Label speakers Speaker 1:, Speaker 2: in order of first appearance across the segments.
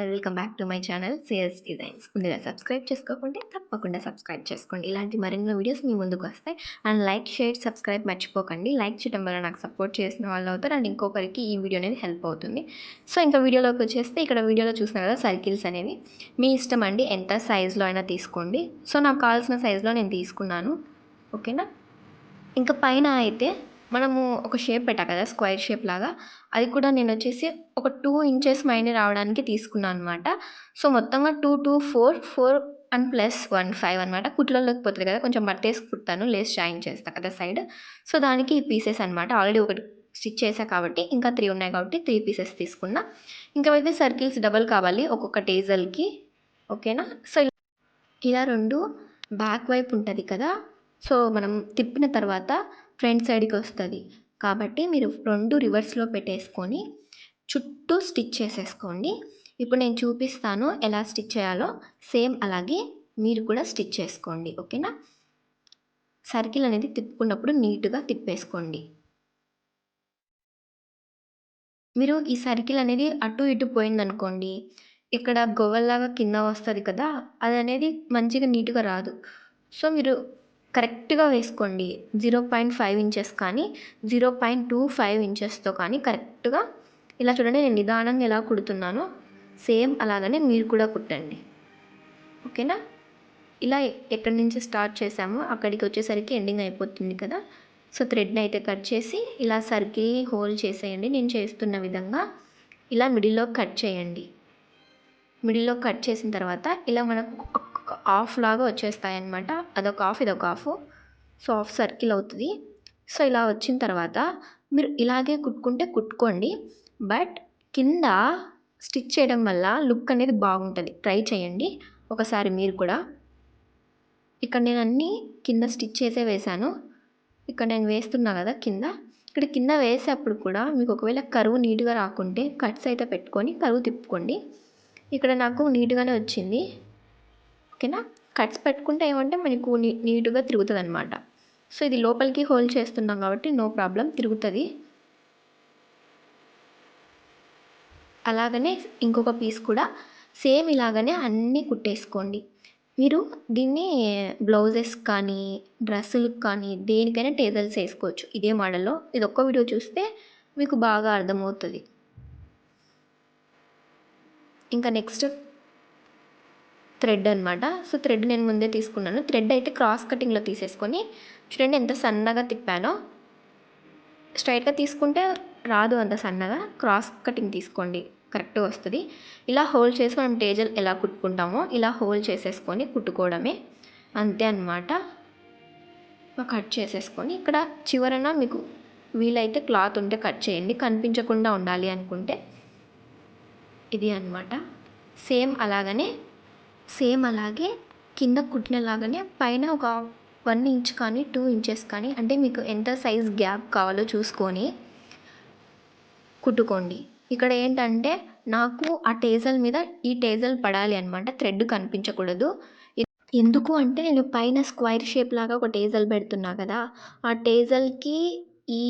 Speaker 1: Welcome back to my channel CS designs ముందుగా subscribe చేసుకోకుంటే తప్పకుండా సబ్స్క్రైబ్ చేసుకోండి. ఇలాంటి మరెన్నో వీడియోస్ మీ ముందుకు వస్తాయి. అండ్ లైక్ షేర్ సబ్స్క్రైబ్ మర్చిపోకండి. లైక్ చేయడం వల్ల నాకు సపోర్ట్ చేసిన వాళ్ళు అవుతారు. అండ్ ఇంకొకరికి ఈ వీడియో అనేది హెల్ప్ అవుతుంది. సో ఇంకా వీడియోలోకి వచ్చేస్తే ఇక్కడ వీడియోలో చూసిన కదా సర్కిల్స్ అనేవి. మీ ఇష్టం అండి ఎంత సైజులో అయినా తీసుకోండి. సో నాకు కావాల్సిన సైజులో నేను తీసుకున్నాను. ఓకేనా ఇంకా పైన అయితే మనము ఒక షేప్ పెట్టా కదా స్క్వేర్ షేప్ లాగా. అది కూడా నేను వచ్చేసి ఒక టూ ఇంచెస్ మైన రావడానికి తీసుకున్నాను అనమాట సో మొత్తంగా two two four four and plus one five అనమాట కుట్లలోకి పోతుంది కదా కొంచెం బట్టేసి కుడతాను లేస్ జాయిన్ చేస్తా కదా సైడ్ సో దానికి ఈ పీసెస్ అనమాట ఆల్రెడీ ఒకటి స్టిచ్ చేసా కాబట్టి ఇంకా త్రీ ఉన్నాయి కాబట్టి త్రీ పీసెస్ తీసుకున్నా. ఇంకా అయితే సర్కిల్స్ డబల్ కావాలి ఒక్కొక్క టేజల్కి ఓకేనా సో ఇలా రెండు బ్యాక్ వైపు ఉంటుంది కదా. సో మనం తిప్పిన తర్వాత ఫ్రంట్ సైడ్కి వస్తుంది. కాబట్టి మీరు రెండు రివర్స్లో పెట్టేసుకొని చుట్టూ స్టిచ్ చేసేసుకోండి. ఇప్పుడు నేను చూపిస్తాను ఎలా స్టిచ్ చేయాలో. సేమ్ అలాగే మీరు కూడా స్టిచ్ చేసుకోండి. ఓకేనా? సర్కిల్ అనేది తిప్పుకున్నప్పుడు నీట్గా తిప్పేసుకోండి. మీరు ఈ సర్కిల్ అనేది అటు ఇటు పోయిందనుకోండి ఇక్కడ గొవ్వల్లాగా కింద వస్తుంది కదా అది అనేది మంచిగా నీట్గా రాదు. సో మీరు కరెక్ట్గా వేసుకోండి. జీరో పాయింట్ ఫైవ్ ఇంచెస్ కానీ జీరో పాయింట్ టూ ఫైవ్ ఇంచెస్తో కానీ కరెక్ట్గా ఇలా చూడండి నేను నిదానంగా ఎలా కుడుతున్నానో సేమ్ అలాగనే మీరు కూడా కుట్టండి. ఓకేనా? ఇలా ఎక్కడి నుంచి స్టార్ట్ చేసామో అక్కడికి వచ్చేసరికి ఎండింగ్ అయిపోతుంది కదా. సో థ్రెడ్ని అయితే కట్ చేసి ఇలా సర్కిల్ హోల్ చేసేయండి. నేను చేస్తున్న విధంగా ఇలా మిడిల్లో కట్ చేయండి. మిడిల్లో కట్ చేసిన తర్వాత ఇలా మనకు హాఫ్ లాగా వచ్చేస్తాయి అనమాట అదొక హాఫ్ ఇదొక హాఫ్ సో హాఫ్ సర్కిల్ అవుతుంది. సో ఇలా వచ్చిన తర్వాత మీరు ఇలాగే కుట్టుకుంటే కుట్టుకోండి. బట్ కింద స్టిచ్ చేయడం వల్ల లుక్ అనేది బాగుంటుంది. ట్రై చేయండి. ఒకసారి మీరు కూడా. ఇక్కడ నేను అన్నీ కింద స్టిచ్ చేసే వేశాను. ఇక్కడ నేను వేస్తున్నా కదా కింద. ఇక్కడ కింద వేసేటప్పుడు కూడా మీకు ఒకవేళ కరువు నీట్గా రాకుంటే కట్స్ అయితే పెట్టుకొని కరువు తిప్పుకోండి. ఇక్కడ నాకు నీట్గానే వచ్చింది. ఓకేనా కట్స్ పెట్టుకుంటే ఏమంటే మనకు నీ నీట్గా తిరుగుతుంది అనమాట సో ఇది లోపలికి హోల్డ్ చేస్తున్నాం కాబట్టి నో ప్రాబ్లం తిరుగుతుంది. అలాగనే ఇంకొక పీస్ కూడా సేమ్ ఇలాగనే అన్నీ కుట్టేసుకోండి. మీరు దీన్ని బ్లౌజెస్ కానీ డ్రెస్సులకు కానీ దేనికైనా టేజల్స్ వేసుకోవచ్చు. ఇదే మోడల్లో. ఇది ఒక్క వీడియో చూస్తే మీకు బాగా అర్థమవుతుంది. ఇంకా నెక్స్ట్ థ్రెడ్ అనమాట సో థ్రెడ్ నేను ముందే తీసుకున్నాను. థ్రెడ్ అయితే క్రాస్ కటింగ్లో తీసేసుకొని చూడండి ఎంత సన్నగా తిప్పానో. స్ట్రైట్గా తీసుకుంటే రాదు అంత సన్నగా. క్రాస్ కటింగ్ తీసుకోండి. కరెక్ట్గా వస్తుంది. ఇలా హోల్డ్ చేసి మనం టేజల్ ఎలా కుట్టుకుంటామో ఇలా హోల్డ్ చేసేసుకొని కుట్టుకోవడమే. అంతే అనమాట కట్ చేసేసుకొని ఇక్కడ చివరన మీకు వీలైతే క్లాత్ ఉంటే కట్ చేయండి. కనిపించకుండా ఉండాలి అనుకుంటే. ఇది అనమాట సేమ్ అలాగనే సేమ్ అలాగే కింద కుట్టినలాగానే పైన ఒక వన్ ఇంచ్ కానీ టూ ఇంచెస్ కానీ అంటే మీకు ఎంత సైజ్ గ్యాప్ కావాలో చూసుకొని కుట్టుకోండి. ఇక్కడ ఏంటంటే నాకు ఆ టేజల్ మీద ఈ టేజల్ పడాలి అనమాట థ్రెడ్ కనిపించకూడదు. ఎందుకు అంటే నేను పైన స్క్వైర్ షేప్ లాగా ఒక టేజల్ పెడుతున్నా కదా ఆ టేజల్కి ఈ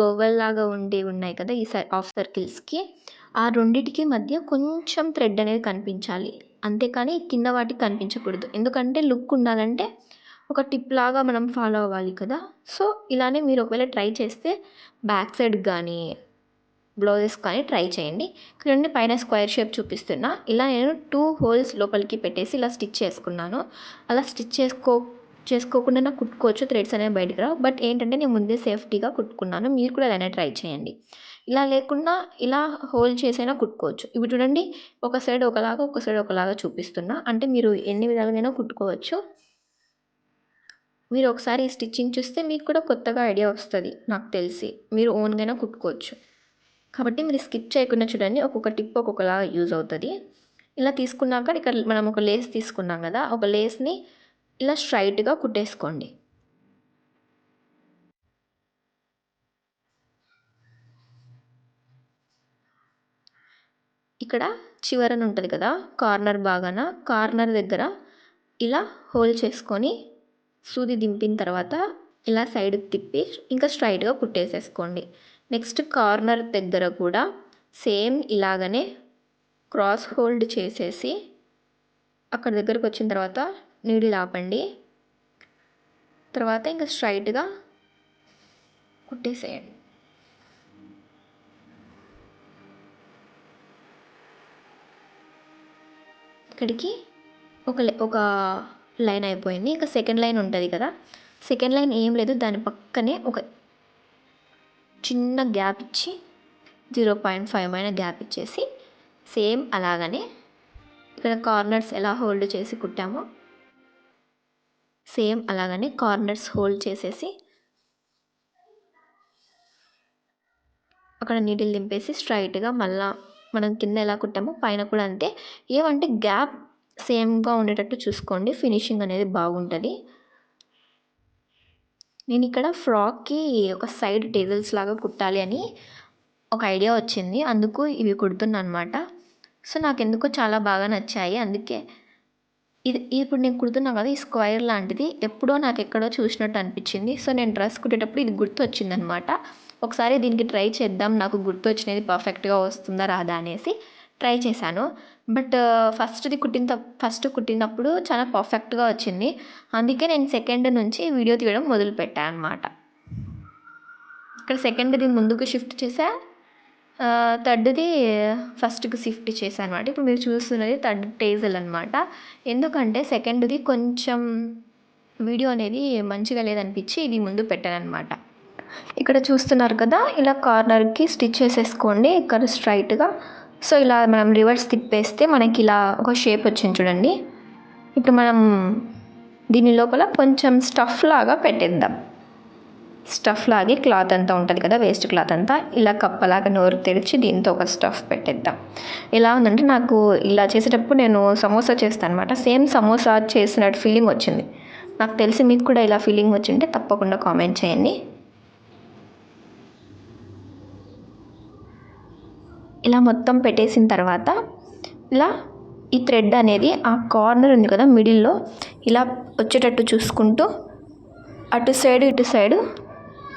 Speaker 1: గోవల్లాగా ఉండి ఉన్నాయి కదా ఈ ఆఫ్ సర్కిల్స్కి ఆ రెండిటికి మధ్య కొంచెం థ్రెడ్ అనేది కనిపించాలి. అంతేకానీ కింద వాటికి కనిపించకూడదు. ఎందుకంటే లుక్ ఉండాలంటే ఒక టిప్ లాగా మనం ఫాలో అవ్వాలి కదా. సో ఇలానే మీరు ఒకవేళ ట్రై చేస్తే బ్యాక్ సైడ్ కానీ బ్లౌజెస్ కానీ ట్రై చేయండి. చూడండి పైన స్క్వేర్ షేప్ చూపిస్తున్నా. ఇలా నేను టూ హోల్స్ లోపలికి పెట్టేసి ఇలా స్టిచ్ చేసుకున్నాను. అలా స్టిచ్ చేసుకో చేసుకోకుండా నాకు కుట్టుకోవచ్చు. థ్రెడ్స్ అనేవి బయటకు రావు. బట్ ఏంటంటే నేను ముందే సేఫ్టీగా కుట్టుకున్నాను. మీరు కూడా అలానే ట్రై చేయండి. ఇలా లేకుండా ఇలా హోల్డ్ చేసైనా కుట్టుకోవచ్చు. ఇప్పుడు చూడండి ఒక సైడ్ ఒకలాగా ఒక సైడ్ ఒకలాగా చూపిస్తున్నా. అంటే మీరు ఎన్ని విధాలుగానైనా కుట్టుకోవచ్చు. మీరు ఒకసారి స్టిచ్చింగ్ చూస్తే మీకు కూడా కొత్తగా ఐడియా వస్తుంది నాకు తెలిసి. మీరు ఓన్గానే కుట్టుకోవచ్చు. కాబట్టి మీరు స్కిప్ చేయకుండా చూడండి ఒక్కొక్క టిప్ ఒక్కొక్కలాగా యూజ్ అవుతుంది. ఇలా తీసుకున్నాక ఇక్కడ మనం ఒక లేస్ తీసుకున్నాం కదా ఒక లేస్ని ఇలా స్ట్రైట్గా కుట్టేసుకోండి. ఇక్కడ చివరన ఉంటుంది కదా కార్నర్ బాగాన కార్నర్ దగ్గర ఇలా హోల్డ్ చేసుకొని సూది దింపిన తర్వాత ఇలా సైడ్కి తిప్పి ఇంకా స్ట్రైట్గా కుట్టేసేసుకోండి. నెక్స్ట్ కార్నర్ దగ్గర కూడా సేమ్ ఇలాగనే క్రాస్ హోల్డ్ చేసేసి అక్కడ దగ్గరకు వచ్చిన తర్వాత నీడిల్ ఆపండి తర్వాత ఇంకా స్ట్రైట్గా కుట్టేసేయండి. ఇక్కడికి ఒక ఒక లైన్ అయిపోయింది. ఇంకా సెకండ్ లైన్ ఉంటుంది కదా. సెకండ్ లైన్ ఏం లేదు. దాని పక్కనే ఒక చిన్న గ్యాప్ ఇచ్చి జీరో పాయింట్ ఫైవ్ అయిన గ్యాప్ ఇచ్చేసి సేమ్ అలాగనే ఇక్కడ కార్నర్స్ ఎలా హోల్డ్ చేసి కుట్టామో సేమ్ అలాగనే కార్నర్స్ హోల్డ్ చేసేసి అక్కడ నీటిని దింపేసి స్ట్రైట్గా మళ్ళా మనం కింద ఎలా కుట్టామో పైన కూడా అంతే. ఏమంటే గ్యాప్ సేమ్గా ఉండేటట్టు చూసుకోండి. ఫినిషింగ్ అనేది బాగుంటుంది. నేను ఇక్కడ ఫ్రాక్కి ఒక సైడ్ టేజల్స్ లాగా కుట్టాలి అని ఒక ఐడియా వచ్చింది. అందుకు ఇవి కుడుతున్నాను అనమాట సో నాకు ఎందుకో చాలా బాగా నచ్చాయి. అందుకే ఇది ఇప్పుడు నేను కుడుతున్నా కదా ఈ స్క్వైర్ లాంటిది. ఎప్పుడో నాకు ఎక్కడో చూసినట్టు అనిపించింది. సో నేను డ్రెస్ కుట్టేటప్పుడు ఇది గుర్తు వచ్చిందనమాట ఒకసారి దీనికి ట్రై చేద్దాం. నాకు గుర్తు వచ్చినది పర్ఫెక్ట్గా వస్తుందా రాదా అనేసి ట్రై చేశాను. బట్ ఫస్ట్ది కుట్టిన ఫస్ట్ కుట్టినప్పుడు చాలా పర్ఫెక్ట్గా వచ్చింది. అందుకే నేను సెకండ్ నుంచి వీడియో తీయడం మొదలుపెట్టాను అనమాట ఇక్కడ సెకండ్ది ముందుకు షిఫ్ట్ చేసా థర్డ్ది ఫస్ట్కి షిఫ్ట్ చేశాను అనమాట ఇప్పుడు మీరు చూస్తున్నది థర్డ్ టేజల్ అనమాట ఎందుకంటే సెకండ్ది కొంచెం వీడియో అనేది మంచిగా లేదనిపించి ఇది ముందు పెట్టాను అనమాట ఇక్కడ చూస్తున్నారు కదా ఇలా కార్నర్కి స్టిచ్ చేసేసుకోండి ఇక్కడ స్ట్రైట్గా. సో ఇలా మనం రివర్స్ తిప్పేస్తే మనకి ఇలా ఒక షేప్ వచ్చింది చూడండి. ఇప్పుడు మనం దీని లోపల కొంచెం స్టఫ్ లాగా పెట్టేద్దాం. స్టఫ్ లాగే క్లాత్ అంతా ఉంటుంది కదా వేస్ట్ క్లాత్ అంతా. ఇలా కప్పలాగా నోరు తెరిచి దీంతో ఒక స్టఫ్ పెట్టేద్దాం. ఎలా ఉందంటే నాకు ఇలా చేసేటప్పుడు నేను సమోసా చేస్తాను అనమాట సేమ్ సమోసా చేసినట్టు ఫీలింగ్ వచ్చింది. నాకు తెలిసి మీకు కూడా ఇలా ఫీలింగ్ వచ్చింటే తప్పకుండా కామెంట్ చేయండి. ఇలా మొత్తం పెట్టేసిన తర్వాత ఇలా ఈ థ్రెడ్ అనేది ఆ కార్నర్ ఉంది కదా మిడిల్లో ఇలా వచ్చేటట్టు చూసుకుంటూ అటు సైడ్ ఇటు సైడు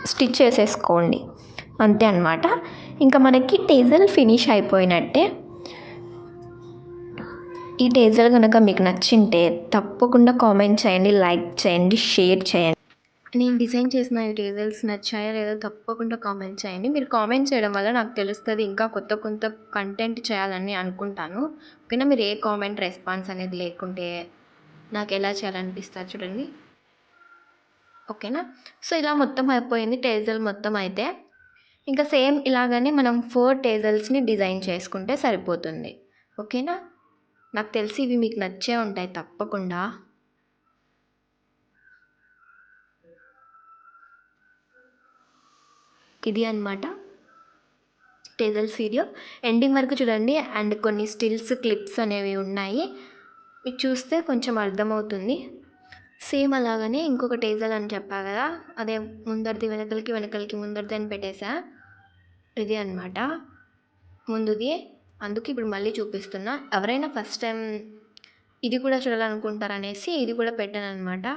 Speaker 1: స్టిచ్ చేసేసుకోండి. అంతే అనమాట ఇంకా మనకి టేజల్ ఫినిష్ అయిపోయినట్టే. ఈ టేజల్ కనుక మీకు నచ్చింటే తప్పకుండా కామెంట్ చేయండి లైక్ చేయండి షేర్ చేయండి. నేను డిజైన్ చేసిన ఈ టేజల్స్ నచ్చాయా లేదా తప్పకుండా కామెంట్ చేయండి. మీరు కామెంట్ చేయడం వల్ల నాకు తెలుస్తుంది ఇంకా కొత్త కొత్త కంటెంట్ చేయాలని అనుకుంటాను. ఓకేనా? మీరు ఏ కామెంట్ రెస్పాన్స్ అనేది లేకుంటే నాకు ఎలా చేయాలనిపిస్తుంది చూడండి. ఓకేనా? సో ఇలా మొత్తం అయిపోయింది. టేజల్ మొత్తం అయితే ఇంకా సేమ్ ఇలాగనే మనం ఫోర్ టేజల్స్ని డిజైన్ చేసుకుంటే సరిపోతుంది. ఓకేనా? నాకు తెలిసి ఇవి మీకు నచ్చే ఉంటాయి తప్పకుండా. ఇది అనమాట టేజల్స్ వీడియో ఎండింగ్ వరకు చూడండి. అండ్ కొన్ని స్టిల్స్ క్లిప్స్ అనేవి ఉన్నాయి. మీకు చూస్తే కొంచెం అర్థమవుతుంది. సేమ్ అలాగనే ఇంకొక టేజల్ అని చెప్పా కదా. అదే ముందరిది వెనకలకి వెనకలకి ముందరిది అని పెట్టేసా. ఇది అనమాట ముందుది. అందుకు ఇప్పుడు మళ్ళీ చూపిస్తున్నా. ఎవరైనా ఫస్ట్ టైం ఇది కూడా చూడాలనుకుంటారనేసి ఇది కూడా పెట్టాను అనమాట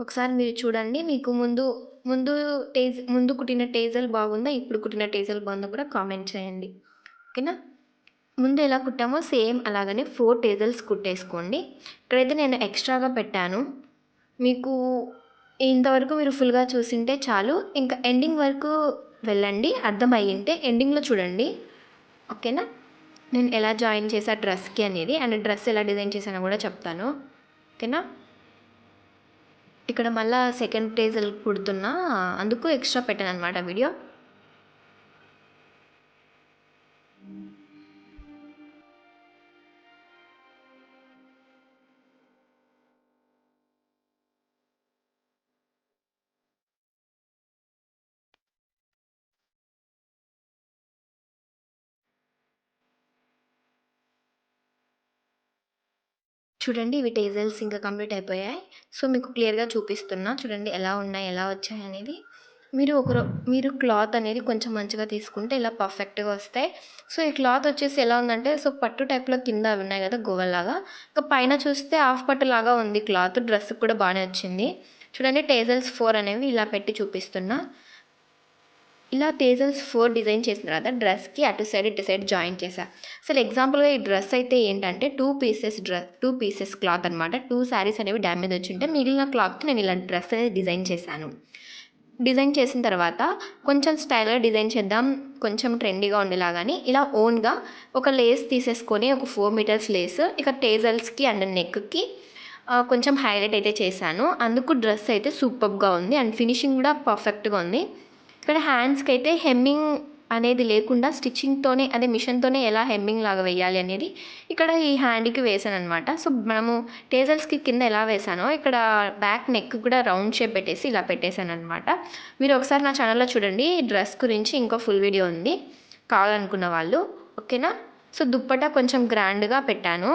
Speaker 1: ఒకసారి మీరు చూడండి. మీకు ముందు ముందు టేజ్ ముందు కుట్టిన టేజల్ బాగుందా? ఇప్పుడు కుట్టిన టేజల్ బాగుందా కూడా కామెంట్ చేయండి. ఓకేనా? ముందు ఎలా కుట్టామో సేమ్ అలాగనే ఫోర్ టేజల్స్ కుట్టేసుకోండి. ఇక్కడైతే నేను ఎక్స్ట్రాగా పెట్టాను. మీకు ఇంతవరకు మీరు ఫుల్గా చూసింటే చాలు. ఇంకా ఎండింగ్ వరకు వెళ్ళండి. అర్థమయ్యింటే ఎండింగ్లో చూడండి. ఓకేనా? నేను ఎలా జాయిన్ చేసా డ్రెస్కి అనేది అండ్ డ్రెస్ ఎలా డిజైన్ చేశానో కూడా చెప్తాను. ఓకేనా? ఇక్కడ మళ్ళీ సెకండ్ టేజల్ కుడుతున్నా అందుకు ఎక్స్ట్రా పెట్టాను అనమాట వీడియో చూడండి ఇవి టేజల్స్ ఇంకా కంప్లీట్ అయిపోయాయి. సో మీకు క్లియర్గా చూపిస్తున్నా. చూడండి ఎలా ఉన్నాయి ఎలా వచ్చాయి అనేది. మీరు ఒకరు మీరు క్లాత్ అనేది కొంచెం మంచిగా తీసుకుంటే ఇలా పర్ఫెక్ట్గా వస్తాయి. సో ఈ క్లాత్ వచ్చేసి ఎలా ఉందంటే సో పట్టు టైప్లో కింద అవి ఉన్నాయి కదా గోవల్లాగా ఇంకా పైన చూస్తే హాఫ్ పట్టు లాగా ఉంది క్లాత్. డ్రెస్ కూడా బాగానే వచ్చింది. చూడండి టేజల్స్ ఫోర్ అనేవి ఇలా పెట్టి చూపిస్తున్నా. ఇలా తేజల్స్ ఫోర్ డిజైన్ చేసిన తర్వాత డ్రెస్కి అటు సైడ్ ఇటు సైడ్ జాయిన్ చేశాను అసలు ఎగ్జాంపుల్గా ఈ డ్రెస్ అయితే ఏంటంటే two pieces dress two pieces cloth అనమాట టూ శారీస్ అనేవి డ్యామేజ్ వచ్చి ఉంటే మిగిలిన క్లాత్కి నేను ఇలాంటి డ్రెస్ అనేది డిజైన్ చేశాను. డిజైన్ చేసిన తర్వాత కొంచెం స్టైల్గా డిజైన్ చేద్దాం కొంచెం ట్రెండీగా ఉండేలాగాని ఇలా ఓన్గా ఒక లేస్ తీసేసుకొని ఒక ఫోర్ మీటర్స్ లేస్ ఇక టేజల్స్కి అండ్ నెక్కి కొంచెం హైలైట్ అయితే చేశాను. అందుకు డ్రెస్ అయితే సూపర్గా ఉంది అండ్ ఫినిషింగ్ కూడా పర్ఫెక్ట్గా ఉంది. ఇక్కడ హ్యాండ్స్కి అయితే హెమ్మింగ్ అనేది లేకుండా స్టిచ్చింగ్తోనే అదే మిషన్తోనే ఎలా హెమ్మింగ్ లాగా వేయాలి అనేది ఇక్కడ ఈ హ్యాండ్కి వేసాను అనమాట సో మనము టేజల్స్కి కింద ఎలా వేసానో ఇక్కడ బ్యాక్ నెక్ కూడా రౌండ్ షేప్ పెట్టేసి ఇలా పెట్టేశాను అనమాట మీరు ఒకసారి నా ఛానల్లో చూడండి. డ్రెస్ గురించి ఇంకో ఫుల్ వీడియో ఉంది. కావాలనుకున్న వాళ్ళు ఓకేనా సో దుప్పట కొంచెం గ్రాండ్గా పెట్టాను.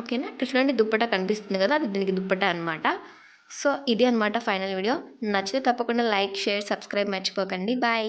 Speaker 1: ఓకేనా ఇక్కడ చూడండి దుప్పట కనిపిస్తుంది కదా అది దీనికి దుప్పట అనమాట సో ఇది అనమాట ఫైనల్ వీడియో. నచ్చితే తప్పకుండా లైక్ షేర్ సబ్స్క్రైబ్ మర్చిపోకండి. బాయ్.